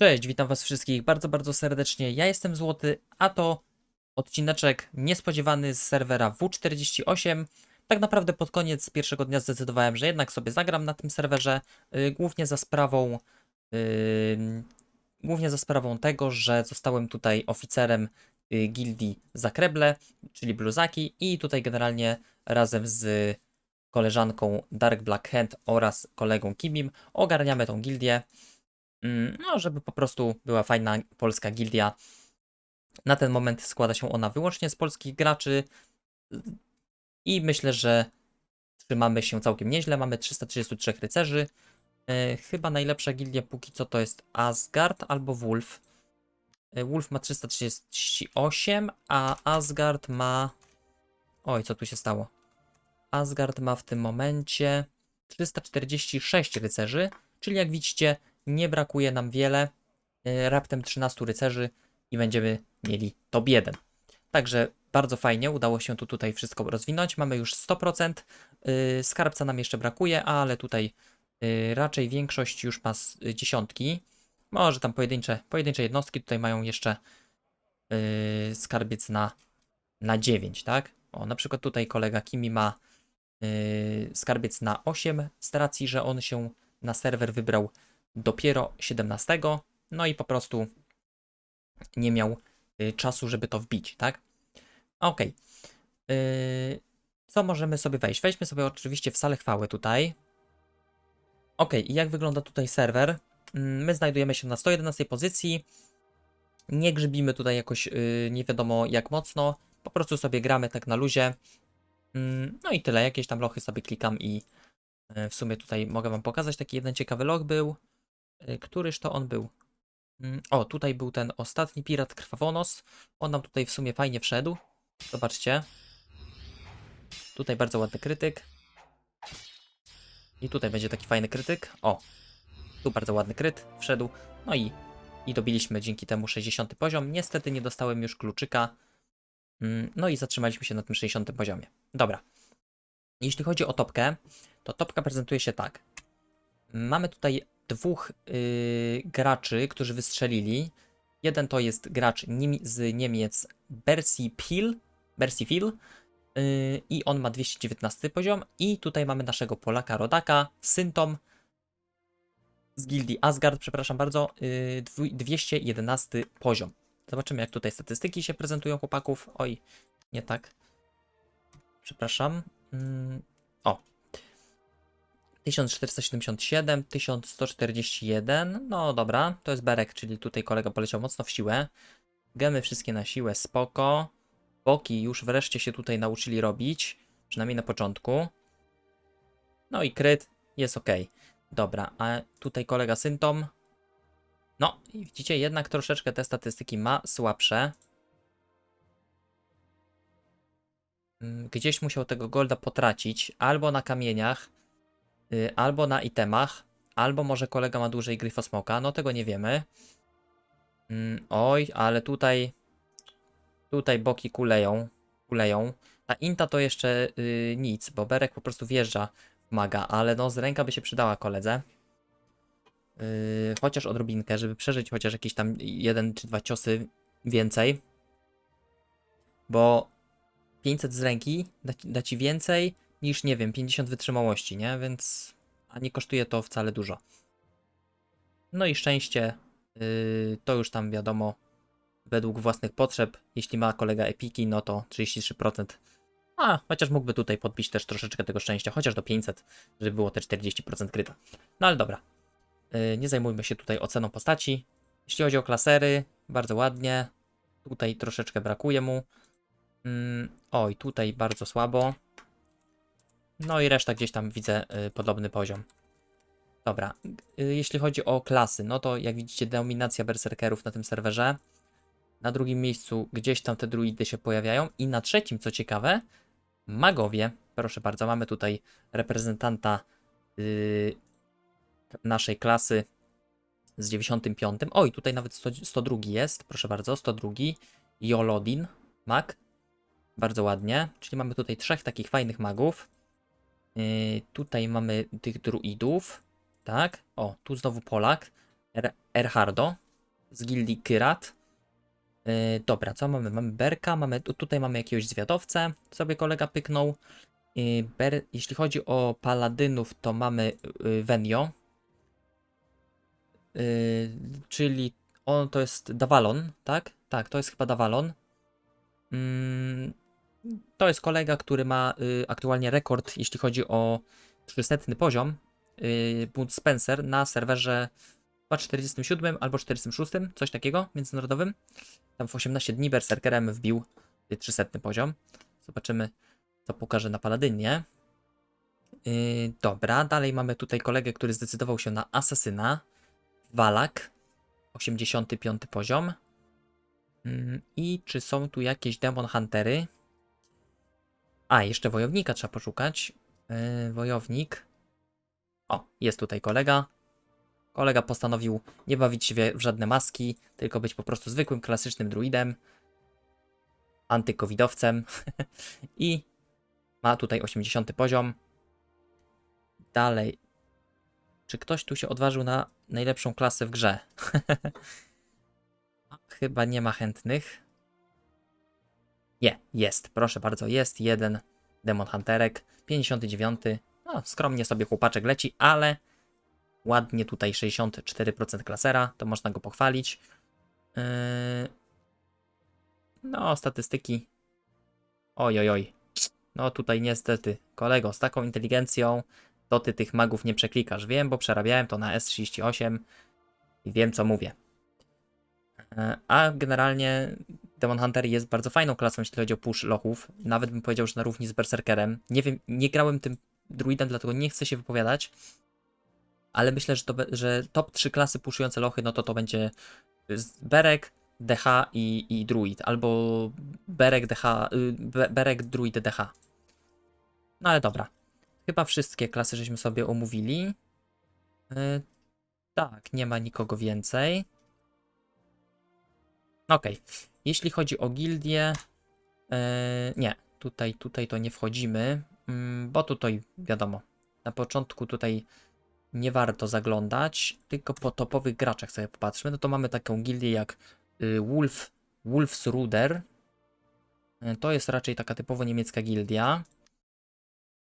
Cześć, witam was wszystkich bardzo, bardzo serdecznie. Ja jestem Złoty, a to odcineczek niespodziewany z serwera W48. Tak naprawdę pod koniec pierwszego dnia zdecydowałem, że jednak sobie zagram na tym serwerze, yy, głównie za sprawą yy, głównie za sprawą tego, że zostałem tutaj oficerem yy, gildii Zakreble, czyli Bluzaki i tutaj generalnie razem z koleżanką Dark Black Hand oraz kolegą Kimim ogarniamy tą gildię. Mm, No, żeby po prostu była fajna polska gildia. Na ten moment składa się ona wyłącznie z polskich graczy i myślę, że trzymamy się całkiem nieźle. Mamy 333 rycerzy. E, Chyba najlepsza gildia póki co to jest Asgard albo Wolf. E, Wolf ma 338, a Asgard ma. Oj, co tu się stało? Asgard ma w tym momencie 346 rycerzy, czyli jak widzicie, nie brakuje nam wiele. e, Raptem 13 rycerzy i będziemy mieli top 1. Także bardzo fajnie, udało się tu tutaj wszystko rozwinąć. Mamy już 100%. y, Skarbca nam jeszcze brakuje, ale tutaj y, raczej większość już ma dziesiątki. Może tam pojedyncze, pojedyncze jednostki tutaj mają jeszcze skarbiec na, na 9, tak? O, na przykład tutaj kolega Kimi ma skarbiec na 8 z racji, że on się na serwer wybrał dopiero 17, no i po prostu nie miał y, czasu, żeby to wbić, tak? Y, Co możemy sobie wejść? Wejdźmy sobie oczywiście w salę chwały tutaj. Okej, i jak wygląda tutaj serwer? Mm, My znajdujemy się na 111 pozycji. Nie grzybimy tutaj jakoś y, nie wiadomo jak mocno. Po prostu sobie gramy tak na luzie. Mm, No i tyle. Jakieś tam lochy sobie klikam i y, w sumie tutaj mogę wam pokazać. Taki jeden ciekawy loch był. Y, Któryż to on był? Mm, O, tutaj był ten ostatni pirat Krwawonos. On nam tutaj w sumie fajnie wszedł. Zobaczcie. Tutaj bardzo ładny krytyk. I tutaj będzie taki fajny krytyk. O, tu bardzo ładny kryt wszedł. No i, i dobiliśmy dzięki temu 60 poziom. Niestety nie dostałem już kluczyka. Mm, No i zatrzymaliśmy się na tym 60 poziomie. Dobra. Jeśli chodzi o topkę, to topka prezentuje się tak. Mamy tutaj dwóch yy, graczy, którzy wystrzelili. Jeden to jest gracz z Niemiec Bersi Pil, Bersi Phil yy, i on ma 219 poziom. I tutaj mamy naszego Polaka Rodaka, Syntom z gildii Asgard, przepraszam bardzo, yy, dwu- 211 poziom. Zobaczymy, jak tutaj statystyki się prezentują chłopaków. Oj, nie tak. Przepraszam. Mm, o, 1477, 1141. No dobra, to jest Berek, czyli tutaj kolega poleciał mocno w siłę. Gemy wszystkie na siłę, spoko. Boki już wreszcie się tutaj nauczyli robić, przynajmniej na początku. No i kryt jest ok. Dobra, a tutaj kolega Syntom. No, i widzicie, jednak troszeczkę te statystyki ma słabsze. Mm, Gdzieś musiał tego golda potracić, albo na kamieniach, y, albo na itemach, albo może kolega ma dłużej gryfosmoka, no tego nie wiemy. Mm, Oj, ale tutaj tutaj boki kuleją, kuleją. A Inta to jeszcze y, nic, bo Berek po prostu wjeżdża w maga, ale no z ręka by się przydała koledze. Yy, chociaż odrobinkę, żeby przeżyć chociaż jakieś tam jeden czy dwa ciosy więcej. Bo 500 z ręki da, da ci więcej niż, nie wiem, 50 wytrzymałości, nie? Więc. A nie kosztuje to wcale dużo. No i szczęście, yy, to już tam wiadomo, według własnych potrzeb. Jeśli ma kolega epiki, no to 33%. A, chociaż mógłby tutaj podbić też troszeczkę tego szczęścia, chociaż do 500, żeby było te 40% kryta. No ale dobra. Yy, nie zajmujmy się tutaj oceną postaci. Jeśli chodzi o klasery, bardzo ładnie. Tutaj troszeczkę brakuje mu. Mm, oj, tutaj bardzo słabo. No i reszta gdzieś tam widzę y, podobny poziom. Dobra, y, jeśli chodzi o klasy, no to jak widzicie dominacja berserkerów na tym serwerze. Na drugim miejscu gdzieś tam te druidy się pojawiają i na trzecim, co ciekawe, magowie. Proszę bardzo, mamy tutaj reprezentanta y, naszej klasy z 95. Oj, tutaj nawet 100, 102 jest, proszę bardzo, 102. Jolodin, mag. Bardzo ładnie. Czyli mamy tutaj trzech takich fajnych magów. Yy, tutaj mamy tych druidów. Tak. O, tu znowu Polak. Er Erhardo. z gildii Kyrat. Yy, dobra, co mamy? Mamy Berka, mamy, tu- tutaj mamy jakiegoś zwiadowcę, sobie kolega pyknął. Yy, Ber, jeśli chodzi o paladynów, to mamy yy, Venio, yy, czyli on to jest Davalon, tak? Tak, to jest chyba Davalon. Mm, to jest kolega, który ma y, aktualnie rekord, jeśli chodzi o 300 poziom. Y, Spencer na serwerze chyba 47 albo 46, coś takiego, międzynarodowym. Tam w 18 dni berserkerem wbił y, 300 poziom. Zobaczymy, co pokaże na Paladynie. Yy, dobra, dalej mamy tutaj kolegę, który zdecydował się na asasyna. Walak, 85 poziom. Mm, I czy są tu jakieś demon huntery? A, jeszcze wojownika trzeba poszukać. Yy, wojownik. O, jest tutaj kolega. Kolega postanowił nie bawić się w żadne maski, tylko być po prostu zwykłym, klasycznym druidem. Antykowidowcem. I ma tutaj 80 poziom. Dalej. Czy ktoś tu się odważył na najlepszą klasę w grze? Chyba nie ma chętnych. Nie, jest. Proszę bardzo, jest jeden Demon Hunterek. 59. No, skromnie sobie chłopaczek leci, ale ładnie tutaj 64% klasera. To można go pochwalić. Yy... No, statystyki. Oj, oj, oj. No tutaj niestety, kolego, z taką inteligencją to ty tych magów nie przeklikasz. Wiem, bo przerabiałem to na S38 i wiem, co mówię. E, A generalnie Demon Hunter jest bardzo fajną klasą, jeśli chodzi o push lochów. Nawet bym powiedział, że na równi z Berserkerem. Nie wiem, nie grałem tym druidem, dlatego nie chcę się wypowiadać. Ale myślę, że, to, że top 3 klasy puszujące lochy, no to to będzie Berek, DH i, i Druid. Albo Berek, DH, y, Be- Berek, Druid, DH. No ale dobra. Chyba wszystkie klasy żeśmy sobie omówili. Yy, tak, nie ma nikogo więcej. Okej. Jeśli chodzi o gildię, yy, nie, tutaj, tutaj to nie wchodzimy, mm, bo tutaj wiadomo, na początku tutaj nie warto zaglądać, tylko po topowych graczach sobie popatrzmy. No to mamy taką gildię jak y, Wolf, Wolfsruder. Y, To jest raczej taka typowo niemiecka gildia.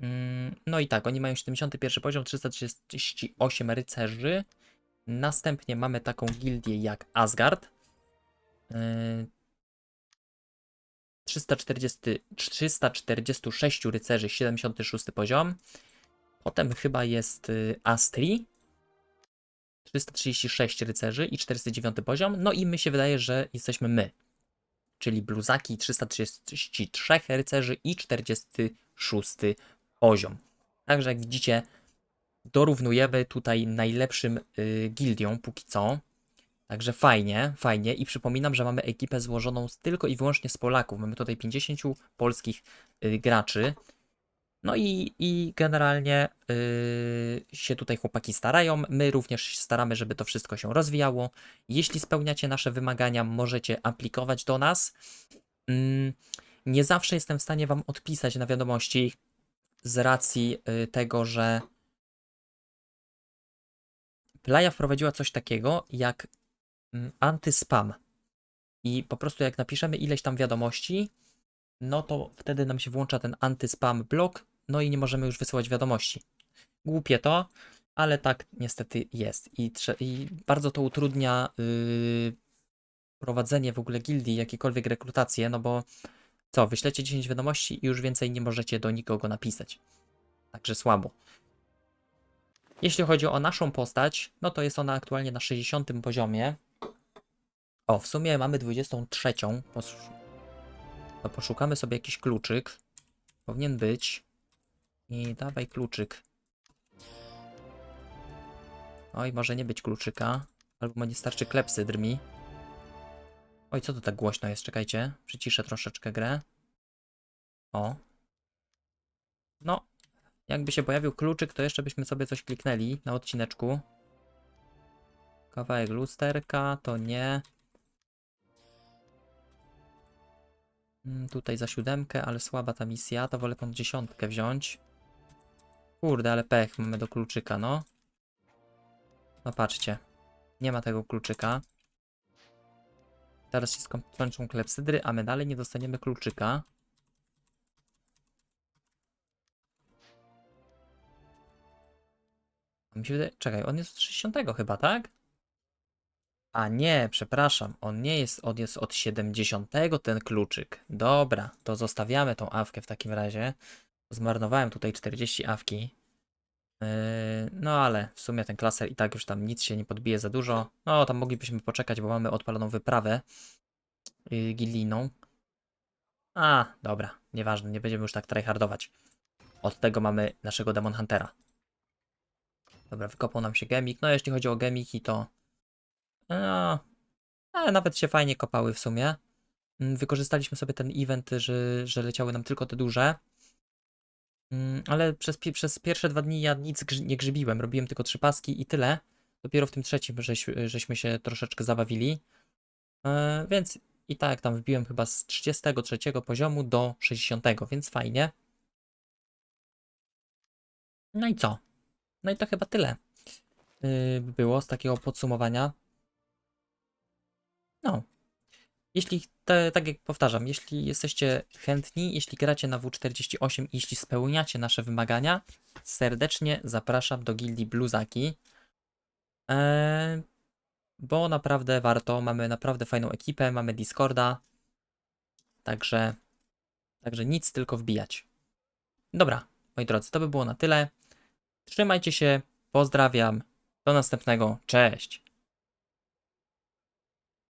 Mm, No i tak, oni mają 71 poziom, 338 rycerzy. Następnie mamy taką gildię jak Asgard. Yy, 340, 346 rycerzy, 76 poziom. Potem chyba jest y, Astri. 336 rycerzy i 49 poziom. No i my się wydaje, że jesteśmy my. Czyli bluzaki 333 rycerzy i 46 poziom. Także jak widzicie, dorównujemy tutaj najlepszym y, gildiom póki co. Także fajnie, fajnie. I przypominam, że mamy ekipę złożoną z, tylko i wyłącznie z Polaków. Mamy tutaj 50 polskich y, graczy. No i, i generalnie y, się tutaj chłopaki starają. My również staramy, żeby to wszystko się rozwijało. Jeśli spełniacie nasze wymagania, możecie aplikować do nas. Mm, nie zawsze jestem w stanie Wam odpisać na wiadomości z racji y, tego, że Playa wprowadziła coś takiego jak antyspam. I po prostu jak napiszemy ileś tam wiadomości, no to wtedy nam się włącza ten antyspam blok, no i nie możemy już wysyłać wiadomości. Głupie to, ale tak niestety jest. I, i bardzo to utrudnia yy, prowadzenie w ogóle gildii, jakiekolwiek rekrutację, no bo co, wyślecie 10 wiadomości i już więcej nie możecie do nikogo napisać. Także słabo. Jeśli chodzi o naszą postać, no to jest ona aktualnie na 60 poziomie. O, w sumie mamy 23. Pos- to poszukamy sobie jakiś kluczyk. Powinien być. I dawaj kluczyk. Oj, może nie być kluczyka. Albo nie starczy klepsydr mi. Oj, co to tak głośno jest? Czekajcie. Przyciszę troszeczkę grę. O. No. Jakby się pojawił kluczyk, to jeszcze byśmy sobie coś kliknęli na odcineczku. Kawałek lusterka, to nie. Tutaj za siódemkę, ale słaba ta misja, to wolę tą dziesiątkę wziąć. Kurde, ale pech mamy do kluczyka, no. No patrzcie. Nie ma tego kluczyka. Teraz się skończą klepsydry, a my dalej nie dostaniemy kluczyka. Czekaj, on jest od 60 chyba, tak? A nie, przepraszam, on nie jest, on jest od 70 ten kluczyk. Dobra, to zostawiamy tą awkę w takim razie. Zmarnowałem tutaj 40 awki. Yy, no ale w sumie ten klaser i tak już tam nic się nie podbije za dużo. No tam moglibyśmy poczekać, bo mamy odpaloną wyprawę yy, gillijną. A, dobra, nieważne, nie będziemy już tak tryhardować. Od tego mamy naszego Demon Huntera. Dobra, wykopał nam się gemik. No jeśli chodzi o gemiki, to no, ale nawet się fajnie kopały w sumie. Mm, Wykorzystaliśmy sobie ten event, że, że leciały nam tylko te duże. Mm, Ale przez, przez pierwsze dwa dni ja nic grzy- nie grzybiłem. Robiłem tylko trzy paski i tyle. Dopiero w tym trzecim żeś, żeśmy się troszeczkę zabawili. E, więc i tak tam wbiłem chyba z 33 poziomu do 60, więc fajnie. No i co? No i to chyba tyle by było z takiego podsumowania. No. Jeśli, te, tak jak powtarzam, jeśli jesteście chętni, jeśli gracie na W48 i jeśli spełniacie nasze wymagania, serdecznie zapraszam do gildii Bluzaki. Eee, bo naprawdę warto, mamy naprawdę fajną ekipę, mamy Discorda. Także, także nic, tylko wbijać. Dobra, moi drodzy, to by było na tyle. Trzymajcie się, pozdrawiam, do następnego, cześć!